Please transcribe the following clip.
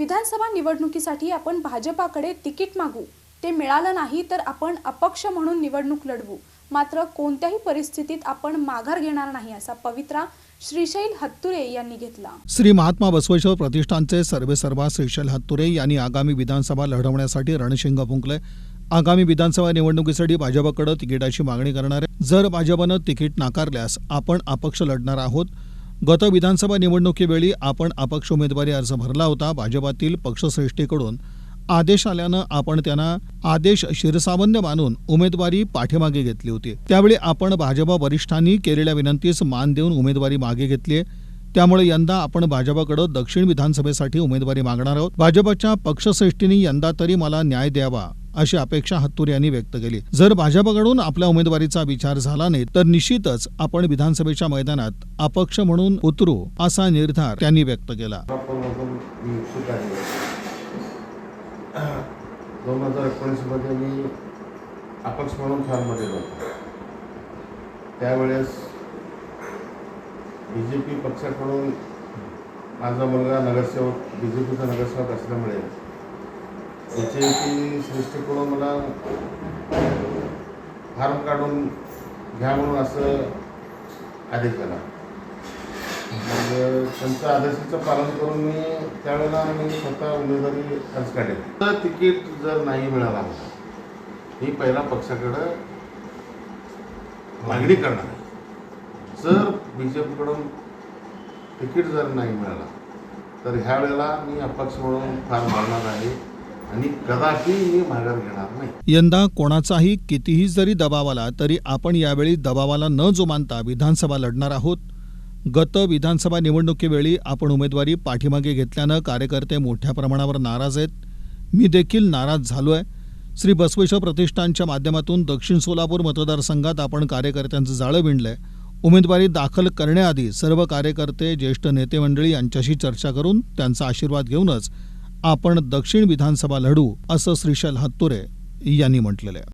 विधानसभा निवडणुकीसाठी आपण भाजपाकडे तिकीट मागू. ते मिळालं नाही तर आपण अपक्ष म्हणून निवडणूक लढवू. मात्र कोणत्याही परिस्थितीत आपण माघार घेणार नाही असा पवित्रा श्रीशैल हत्तुरे यांनी घेतला. श्री महात्मा बसवेश्वर प्रतिष्ठानचे सर्वेसर्वा श्रीशैल हत्तुरे यांनी आगामी विधानसभा लढवण्यासाठी रणशिंग फुंकले. आगामी विधानसभा निवडणुकीसाठी भाजपाकडे तिकिटाची मागणी करणारे जर भाजपनं तिकीट नाकारल्यास आपण अपक्ष लढणार आहोत. गत विधानसभा निवडणुकीवेळी आपण अपक्ष उमेदवारी अर्ज भरला होता. भाजपातील पक्षश्रेष्ठीकडून आदेश आल्यानं आपण त्यांना आदेश शिरसावंद मानून उमेदवारी पाठीमागे घेतली होती. त्यावेळी आपण भाजपा वरिष्ठांनी केलेल्या विनंतीस मान देऊन उमेदवारी मागे घेतली त्यामुळे यंदा आपण भाजपाकडे दक्षिण विधानसभेसाठी उमेदवारी मागणार आहोत. भाजपच्या पक्षश्रेष्ठींनी यंदा तरी मला न्याय द्यावा अशी अपेक्षा हत्तूर यांनी व्यक्त केली. जर भाजपकडून आपल्या उमेदवारीचा विचार झाला नाही तर निश्चितच आपण विधानसभेच्या मैदानात अपक्ष म्हणून उतरू असा निर्धार त्यांनी व्यक्त केला. दोन हजार एकोणीसमध्ये मी अपक्ष म्हणून फॉर्ममध्ये होतो. त्यावेळेस बी जे पी पक्षाकडून माझा मुलगा नगरसेवक बी जे पीचा नगरसेवक असल्यामुळे बी जे सृष्टीकडून मला फार्म काढून घ्या म्हणून असं आदेश झाला. मग त्यांचं आदेशाचं पालन करून मी त्यावेळेला मी स्वतः उमेदवारी अर्ज काढेल. तर तिकीट जर नाही मिळाला मला मी पहिला पक्षाकडं मागणी करणार आहे. जर बी जे पीकडून तिकीट जर नाही मिळाला तर ह्या वेळेला मी अपक्ष म्हणून फार भरणार आहे. आणि कदाचित मी माघार घेणार नाही. यंदा कोणाचाही कितीही जरी दबाव आला तरी आपण यावेळी दबावाला न जुमानता विधानसभा लढणार आहोत. गत विधानसभा निवडणुकीवेळी आपण उमेदवारी पाठीमागे घेतल्यानं कार्यकर्ते मोठ्या प्रमाणावर नाराज आहेत. मी देखील नाराज झालो आहे श्री बसवेश्वर प्रतिष्ठानच्या माध्यमातून दक्षिण सोलापूर मतदारसंघात आपण कार्यकर्त्यांचं जाळं विणलंय. उमेदवारी दाखल करण्याआधी सर्व कार्यकर्ते ज्येष्ठ नेते मंडळी यांच्याशी चर्चा करून त्यांचा आशीर्वाद घेऊनच आपण दक्षिण विधानसभा लढू असं श्रीशैल हत्तुरे यांनी म्हटलेलं आहे.